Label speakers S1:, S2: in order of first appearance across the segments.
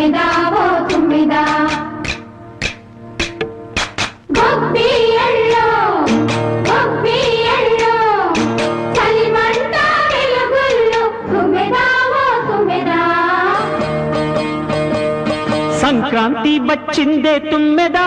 S1: తుమ్మిదా
S2: ఓ తుమ్మిదా. గొప్పి ఎళ్ళో సంక్రాంతి వచ్చిందే తుమ్మెదా.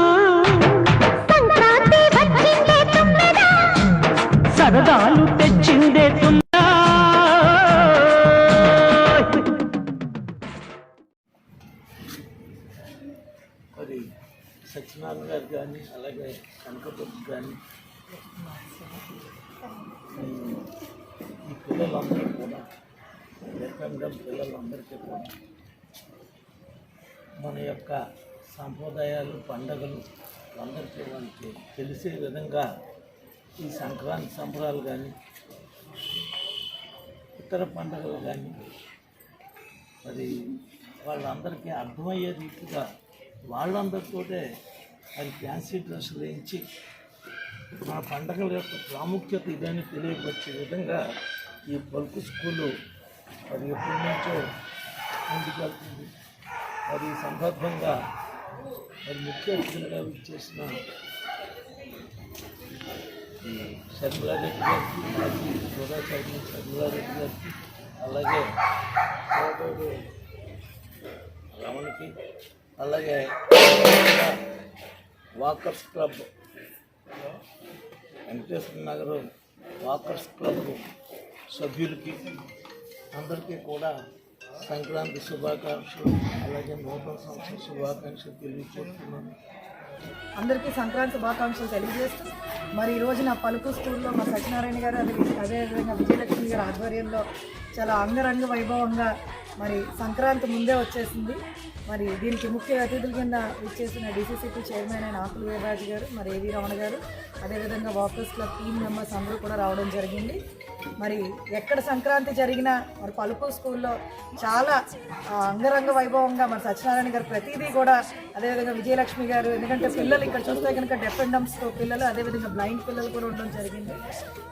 S1: సరదాలు తెచ్చిందే తున్నా
S3: మరి సత్యనారాయణ గారు కానీ అలాగే కనకపతి కానీ ఈ- పిల్లలందరూ కూడా ఏకంగా పిల్లలందరికీ కూడా మన యొక్క సాంప్రదాయాలు పండగలు అందరికీ వాళ్ళకి తెలిసే విధంగా ఈ సంక్రాంతి సంబరాలు కానీ ఇతర పండుగలు కానీ మరి వాళ్ళందరికీ అర్థమయ్యే రీతిగా వాళ్ళందరితోటే అది ఫ్యాన్సీ డ్రెస్సులు వేయించి మన పండగల యొక్క ప్రాముఖ్యత ఇదని తెలియపరిచే విధంగా ఈ పలుకు స్కూలు మరి ఎప్పటి నుంచో ముందుకెళ్తుంది మరి ఈ సందర్భంగా మరి ముఖ్య అతిథులుగా విచ్చేసిన శర్మిలారెడ్డి గారికి మాజీ సోదా చైర్మన్ శర్మిలారెడ్డి గారికి అలాగే సోదరుడు రమణకి అలాగే walkers club Venkateswara Nagar walkers club సభ్యులకి అందరికీ కూడా సంక్రాంతి శుభాకాంక్షలు అలాగే నూతన సంవత్సర శుభాకాంక్షలు తెలియజేస్తున్నాను.
S4: అందరికీ సంక్రాంతి శుభాకాంక్షలు తెలియజేస్తున్నాను మరి ఈ రోజున పలుకు స్కూల్లో మా సత్యనారాయణ గారు అదే అదేవిధంగా విజయలక్ష్మి గారి ఆధ్వర్యంలో చాలా అంగరంగ వైభవంగా మరి సంక్రాంతి ముందే వచ్చేసింది. మరి దీనికి ముఖ్య అతిథుల కింద ఇచ్చేసిన డీసీసీపీ చైర్మన్ అయిన ఆకుల వీరరాజు గారు మరి ఏవి రమణ గారు అదేవిధంగా వాకర్స్ క్లబ్ టీమ్ మెంబర్స్ అందరూ కూడా రావడం జరిగింది. మరి ఎక్కడ సంక్రాంతి జరిగినా మరి పలుకు స్కూల్లో చాలా అంగరంగ వైభవంగా మరి సత్యనారాయణ గారు ప్రతిదీ కూడా అదేవిధంగా విజయలక్ష్మి గారు ఎందుకంటే పిల్లలు ఇక్కడ చూస్తే కనుక డెఫ్ పిల్లలు అదేవిధంగా బ్లైండ్ పిల్లలు కూడా ఉండడం జరిగింది.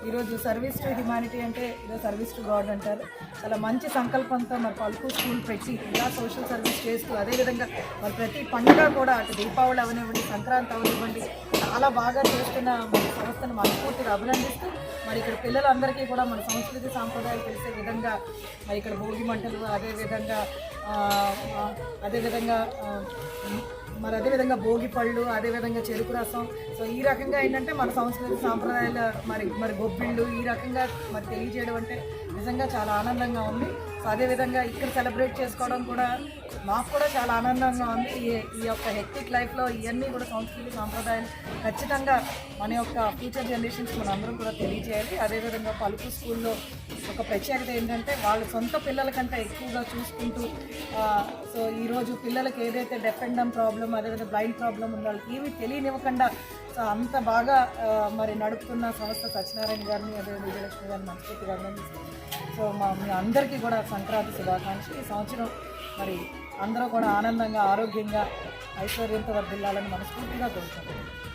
S4: ఈరోజు సర్వీస్ టు హ్యుమానిటీ అంటే ఈరోజు సర్వీస్ టు గాడ్ అంటారు. చాలా మంచి సంకల్పంతో మరి పలుకు స్కూల్ పెట్టి ఇలా సోషల్ సర్వీస్ చేస్తూ అదేవిధంగా మరి ప్రతి పండుగ కూడా అటు దీపావళి అవనివ్వండి సంక్రాంతి అవనివ్వండి చాలా బాగా చేస్తున్న మన సంస్థను మనస్ఫూర్తిగా అభినందిస్తూ మరి ఇక్కడ పిల్లలందరికీ కూడా మన సంస్కృతి సాంప్రదాయాలు తెలిసే విధంగా మరి ఇక్కడ భోగి మంటలు అదేవిధంగా అదేవిధంగా మరి అదేవిధంగా భోగి పళ్ళు అదేవిధంగా చెరుకు రసం. సో ఈ రకంగా ఏంటంటే మన సంస్కృతి సాంప్రదాయాల మరి మరి గొబ్బిళ్ళు ఈ రకంగా మరి తెలియజేయడం అంటే నిజంగా చాలా ఆనందంగా ఉంది. సో అదేవిధంగా ఇక్కడ సెలబ్రేట్ చేసుకోవడం కూడా మాకు కూడా చాలా ఆనందంగా ఉంది. ఈ ఈ యొక్క హెక్టిక్ లైఫ్లో ఇవన్నీ కూడా సంస్కృతి సాంప్రదాయాలు ఖచ్చితంగా మన యొక్క ఫ్యూచర్ జనరేషన్స్ మన అందరం కూడా తెలియజేయాలి. అదేవిధంగా పలుకు స్కూల్లో ఒక ప్రత్యేకత ఏంటంటే వాళ్ళ సొంత పిల్లల కంటే ఎక్కువగా చూసుకుంటూ సో ఈరోజు పిల్లలకి ఏదైతే డెఫ్ అండ్ డమ్ ప్రాబ్లం అదేవిధంగా బ్లైండ్ ప్రాబ్లం ఉందో వాళ్ళకి ఏమీ తెలియనివ్వకుండా సో అంత బాగా మరి నడుపుతున్న సంస్థ సత్యనారాయణ గారిని అదేవిధంగా విజయలక్ష్మి గారిని మనస్ఫూర్తిగా అభినందిస్తున్నాను సో మా మీ అందరికీ కూడా సంక్రాంతి శుభాకాంక్షలు. ఈ సంవత్సరం మరి అందరూ కూడా ఆనందంగా ఆరోగ్యంగా ఐశ్వర్యంతో వర్దిల్లాలని మనస్ఫూర్తిగా కోరుకుంటున్నాను